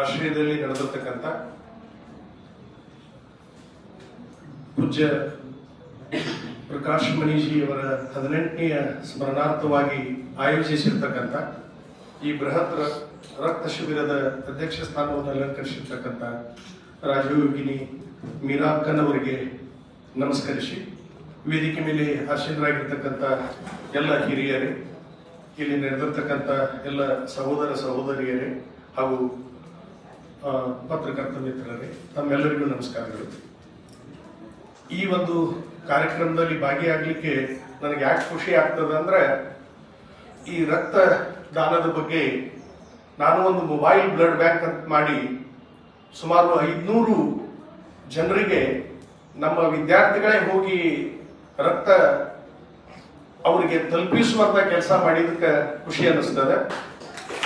ಆಶ್ರಯದಲ್ಲಿ ನಡೆದಿರ್ತಕ್ಕಂಥ ಪೂಜ್ಯ ಪ್ರಕಾಶ್ ಅವರ ಹದಿನೆಂಟನೆಯ ಸ್ಮರಣಾರ್ಥವಾಗಿ ಆಯೋಜಿಸಿರ್ತಕ್ಕಂಥ ಈ ಬೃಹತ್ ರಕ್ತ ಶಿಬಿರದ ಅಧ್ಯಕ್ಷ ಸ್ಥಾನವನ್ನು ಅಲಂಕರಿಸಿರ್ತಕ್ಕಂಥ ರಾಜಯೋಗಿನಿ ಮೀರಾ ಅಕ್ಕನ್ ಅವರಿಗೆ ನಮಸ್ಕರಿಸಿ. ವೇದಿಕೆ ಮೇಲೆ ಆಸೀನರಾಗಿರ್ತಕ್ಕಂಥ ಎಲ್ಲ ಹಿರಿಯರೇ, ಇಲ್ಲಿ ನಡೆದಿರ್ತಕ್ಕಂಥ ಎಲ್ಲ ಸಹೋದರ ಸಹೋದರಿಯರೇ ಹಾಗೂ ಪತ್ರಕರ್ತ ಮಿತ್ರರೇ, ತಮ್ಮೆಲ್ಲರಿಗೂ ನಮಸ್ಕಾರಗಳು. ಈ ಒಂದು ಕಾರ್ಯಕ್ರಮದಲ್ಲಿ ಭಾಗಿಯಾಗಲಿಕ್ಕೆ ನನಗೆ ಯಾಕೆ ಖುಷಿ ಆಗ್ತದೆ ಅಂದ್ರೆ, ಈ ರಕ್ತ ದಾನದ ಬಗ್ಗೆ ನಾನು ಒಂದು ಮೊಬೈಲ್ ಬ್ಲಡ್ ಬ್ಯಾಂಕ್ ಅಂತ ಮಾಡಿ ಸುಮಾರು ಐದ್ನೂರು ಜನರಿಗೆ ನಮ್ಮ ವಿದ್ಯಾರ್ಥಿಗಳೇ ಹೋಗಿ ರಕ್ತ ಅವರಿಗೆ ತಲುಪಿಸುವಂತ ಕೆಲಸ ಮಾಡಿದಕ್ಕೆ ಖುಷಿ ಅನ್ನಿಸ್ತದೆ.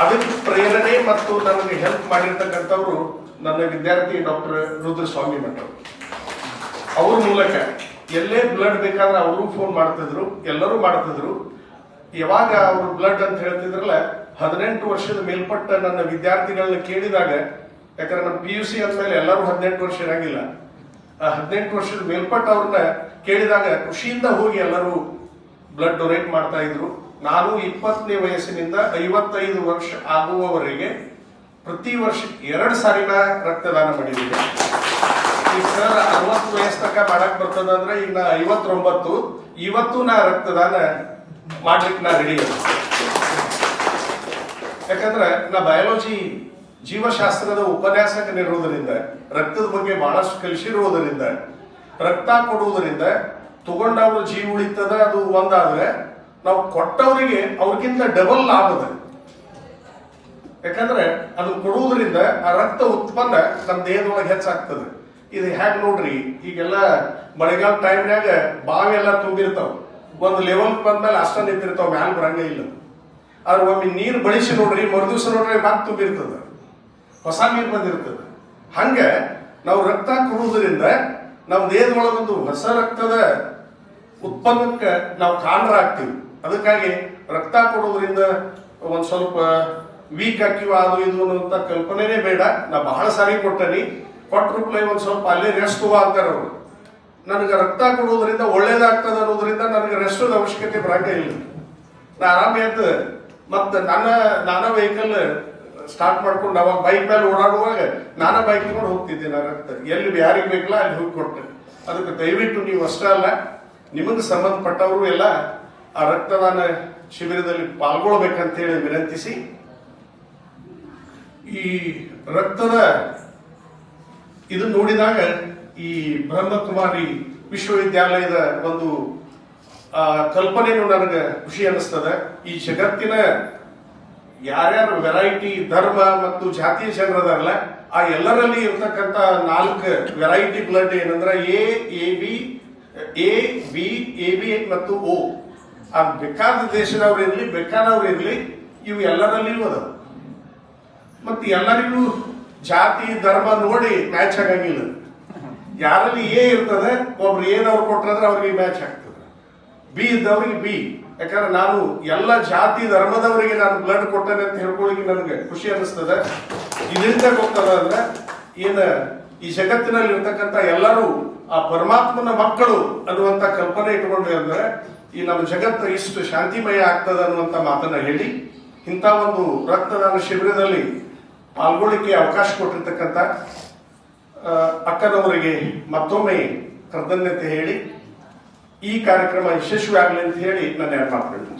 ಅದಕ್ಕೆ ಪ್ರೇರಣೆ ಮತ್ತು ನನಗೆ ಹೆಲ್ಪ್ ಮಾಡಿರ್ತಕ್ಕಂಥವ್ರು ನನ್ನ ವಿದ್ಯಾರ್ಥಿ ಡಾಕ್ಟರ್ ರುದ್ರಸ್ವಾಮಿ ಮಠ ಅವ್ರ ಮೂಲಕ ಎಲ್ಲೇ ಬ್ಲಡ್ ಬೇಕಾದ್ರೆ ಅವರು ಫೋನ್ ಮಾಡ್ತಿದ್ರು, ಎಲ್ಲರೂ ಮಾಡ್ತಿದ್ರು. ಯಾವಾಗ ಅವರು ಬ್ಲಡ್ ಅಂತ ಹೇಳ್ತಿದ್ರಲ್ಲ, ಹದಿನೆಂಟು ವರ್ಷದ ಮೇಲ್ಪಟ್ಟ ನನ್ನ ವಿದ್ಯಾರ್ಥಿಗಳನ್ನ ಕೇಳಿದಾಗ, ಯಾಕಂದ್ರೆ ನಮ್ಮ ಪಿ ಯು ಸಿ ಅಂದಮೇಲೆ ಎಲ್ಲರೂ ಹದಿನೆಂಟು ವರ್ಷ ಇರಂಗಿಲ್ಲ. ಆ ಹದಿನೆಂಟು ವರ್ಷದ ಮೇಲ್ಪಟ್ಟ ಅವ್ರನ್ನ ಕೇಳಿದಾಗ ಖುಷಿಯಿಂದ ಹೋಗಿ ಎಲ್ಲರೂ ಬ್ಲಡ್ ಡೊನೇಟ್ ಮಾಡ್ತಾ ಇದ್ರು. ನಾನು ಇಪ್ಪತ್ತನೇ ವಯಸ್ಸಿನಿಂದ ಐವತ್ತೈದು ವರ್ಷ ಆಗುವವರೆಗೆ ಪ್ರತಿ ವರ್ಷ ಎರಡು ಸಾರಿನ ರಕ್ತದಾನ ಮಾಡಿದ್ದೀನಿ. ಈಗ ಸರ್ ಅರವತ್ತು ವಯಸ್ಸು ತನಕ ಮಾಡಕ್ ಬರ್ತದಂದ್ರೆ ಈಗ ನಾ ಐವತ್ತೊಂಬತ್ತು, ಇವತ್ತು ನಾ ರಕ್ತದಾನ ಮಾಡ್ಲಿಕ್ಕೆ ನಾ ರೆಡಿ ಯಾಕಂದ್ರೆ ನಾ ಬಯಾಲಜಿ ಜೀವಶಾಸ್ತ್ರದ ಉಪನ್ಯಾಸಕನಿರುವುದರಿಂದ ರಕ್ತದ ಬಗ್ಗೆ ಬಹಳಷ್ಟು ಕಲಿಸಿರುವುದರಿಂದ, ರಕ್ತ ಕೊಡುವುದರಿಂದ, ತಗೊಂಡವ್ರ ಜೀವ ಉಳಿತದ ಅದು ಒಂದಾದ್ರೆ ನಾವು ಕೊಟ್ಟವರಿಗೆ ಅವ್ರಿಗಿಂತ ಡಬಲ್ ಲಾಭದ. ಯಾಕಂದ್ರೆ ಅದು ಕೊಡುವುದರಿಂದ ಆ ರಕ್ತ ಉತ್ಪನ್ನ ನಮ್ಮ ದೇಹದೊಳಗೆ ಹೆಚ್ಚಾಗ್ತದೆ. ಇದು ಹ್ಯಾಗ್ ನೋಡ್ರಿ, ಈಗೆಲ್ಲ ಮಳೆಗಾಲ ಟೈಮ್ನಾಗ ಬಾವಿ ಎಲ್ಲ ತುಂಬಿರ್ತಾವ. ಒಂದು ಲೆವೆಲ್ ಬಂದ್ಮೇಲೆ ಅಷ್ಟ ನಿಂತಿರ್ತಾವ ಮ್ಯಾಲ ಬರಂಗೇ ಇಲ್ಲ. ಆದ್ರೆ ಒಮ್ಮೆ ನೀರು ಬಳಸಿ ನೋಡ್ರಿ, ಮರುದಿವ್ಸ ನೋಡ್ರಿ ಮತ್ತೆ ತುಂಬಿರ್ತದ. ಹೊಸ ನೀರು ಬಂದಿರ್ತದೆ. ಹಂಗೆ ನಾವು ರಕ್ತ ಕೊಡುವುದರಿಂದ ನಮ್ಮ ದೇಹದೊಳಗೊಂದು ಹೊಸ ರಕ್ತದ ಉತ್ಪನ್ನಕ್ಕೆ ನಾವು ಕಾರಣರಾಗ್ತೀವಿ. ಅದಕ್ಕಾಗಿ ರಕ್ತ ಕೊಡೋದ್ರಿಂದ ಒಂದ್ ಸ್ವಲ್ಪ ವೀಕ್ ಹಾಕಿವ ಅದು ಇದು ಅಂತ ಕಲ್ಪನೆನೇ ಬೇಡ. ನಾ ಬಹಳ ಸಾರಿ ಕೊಟ್ಟನಿ. ಕೊಟ್ಟರುಪ್ಲೆ ಒಂದ್ ಸ್ವಲ್ಪ ಅಲ್ಲೇ ರೆಸ್ಟ್ ಆಗ್ತಾರೆ ಅವರು. ನನಗೆ ರಕ್ತ ಕೊಡೋದ್ರಿಂದ ಒಳ್ಳೇದಾಗ್ತದ ಅನ್ನೋದ್ರಿಂದ ನನಗೆ ರೆಸ್ಟದ ಅವಶ್ಯಕತೆ ಬರಂಗೇ ಇಲ್ಲ. ನಾ ಆರಾಮ ಎದ್ದು ಮತ್ತೆ ನನ್ನ ನಾನ ವೆಹಿಕಲ್ ಸ್ಟಾರ್ಟ್ ಮಾಡ್ಕೊಂಡು ಅವಾಗ ಬೈಕ್ ಮೇಲೆ ಓಡಾಡುವಾಗ ನಾನ ಬೈಕ್ ತಗೊಂಡು ಹೋಗ್ತಿದ್ದೆ ನಾನು ರಕ್ತ. ಎಲ್ಲಿ ಯಾರಿಗೆ ಬೇಕಲ್ಲ ಅಲ್ಲಿ ಹೋಗಿ ಕೊಟ್ಟೆ. ಅದಕ್ಕೆ ದಯವಿಟ್ಟು ನೀವು ಅಷ್ಟೇ ಅಲ್ಲ, ನಿಮಗೆ ಸಂಬಂಧಪಟ್ಟವರು ಎಲ್ಲ ಆ ರಕ್ತದಾನ ಶಿಬಿರದಲ್ಲಿ ಪಾಲ್ಗೊಳ್ಬೇಕಂತೇಳಿ ವಿನಂತಿಸಿ ಈ ರಕ್ತದ ಇದು ನೋಡಿದಾಗ ಈ ಬ್ರಹ್ಮಕುಮಾರಿ ವಿಶ್ವವಿದ್ಯಾಲಯದ ಒಂದು ಆ, ಕಲ್ಪನೆನೂ ನನಗೆ ಖುಷಿ ಅನ್ನಿಸ್ತದ. ಈ ಜಗತ್ತಿನ ಯಾರ್ಯಾರು ವೆರೈಟಿ ಧರ್ಮ ಮತ್ತು ಜಾತಿಯ ಜನರದಾರಲ್ಲ ಆ ಎಲ್ಲರಲ್ಲಿ ಇರ್ತಕ್ಕಂಥ ನಾಲ್ಕು ವೆರೈಟಿ ಬ್ಲಡ್ ಏನಂದ್ರೆ A A B A B A B ಮತ್ತು ಓ ಆ ಬೇಕಾದ ದೇಶದವ್ರು ಇರ್ಲಿ, ಬೇಕಾದವ್ರು ಇರ್ಲಿ, ಇವು ಎಲ್ಲರಲ್ಲಿಯೂ ಅದಾವ. ಮತ್ತೆ ಎಲ್ಲರಿಗೂ ಜಾತಿ, ಧರ್ಮ ನೋಡಿ ಮ್ಯಾಚ್ ಆಗಂಗಿಲ್ಲ. ಯಾರಲ್ಲಿ ಎ ಇರ್ತದೆ, ಒಬ್ರು ಏನವ್ರು ಕೊಟ್ರಂದ್ರೆ ಅವ್ರಿಗೆ ಮ್ಯಾಚ್ ಆಗ್ತದೆ. ಬಿ ಇದ್ದವ್ರಿಗೆ ಬಿ. ಯಾಕಂದ್ರೆ ನಾನು ಎಲ್ಲ ಜಾತಿ, ಧರ್ಮದವರಿಗೆ ನಾನು ಬ್ಲಡ್ ಕೊಟ್ಟೇನೆ ಅಂತ ಹೇಳ್ಕೊಳ್ಳಿಕ್ಕೆ ನನಗೆ ಖುಷಿ ಅನಿಸ್ತದೆ ಇದರಿಂದ ಗೊತ್ತದ ಅಂದ್ರೆ ಏನ ಈ ಜಗತ್ತಿನಲ್ಲಿ ಇರ್ತಕ್ಕಂಥ ಎಲ್ಲರೂ ಆ ಪರಮಾತ್ಮನ ಮಕ್ಕಳು ಅನ್ನುವಂತ ಕಲ್ಪನೆ ಇಟ್ಕೊಂಡ್ರೆ ಅಂದ್ರೆ, ಈ ನಮ್ಮ ಜಗತ್ತು ಇಷ್ಟು ಶಾಂತಿಮಯ ಆಗ್ತದೆ ಅನ್ನುವಂತ ಮಾತನ್ನ ಹೇಳಿ, ಇಂಥ ಒಂದು ರಕ್ತದಾನ ಶಿಬಿರದಲ್ಲಿ ಪಾಲ್ಗೊಳ್ಳಿಕ್ಕೆ ಅವಕಾಶ ಕೊಟ್ಟಿರ್ತಕ್ಕಂಥ ಅಕ್ಕನವರಿಗೆ ಮತ್ತೊಮ್ಮೆ ಕೃತಜ್ಞತೆ ಹೇಳಿ, ಈ ಕಾರ್ಯಕ್ರಮ ಯಶಸ್ವಿ ಆಗಲಿ ಅಂತ ಹೇಳಿ ನನ್ನ ಎರಡು ಮಾತುಗಳು.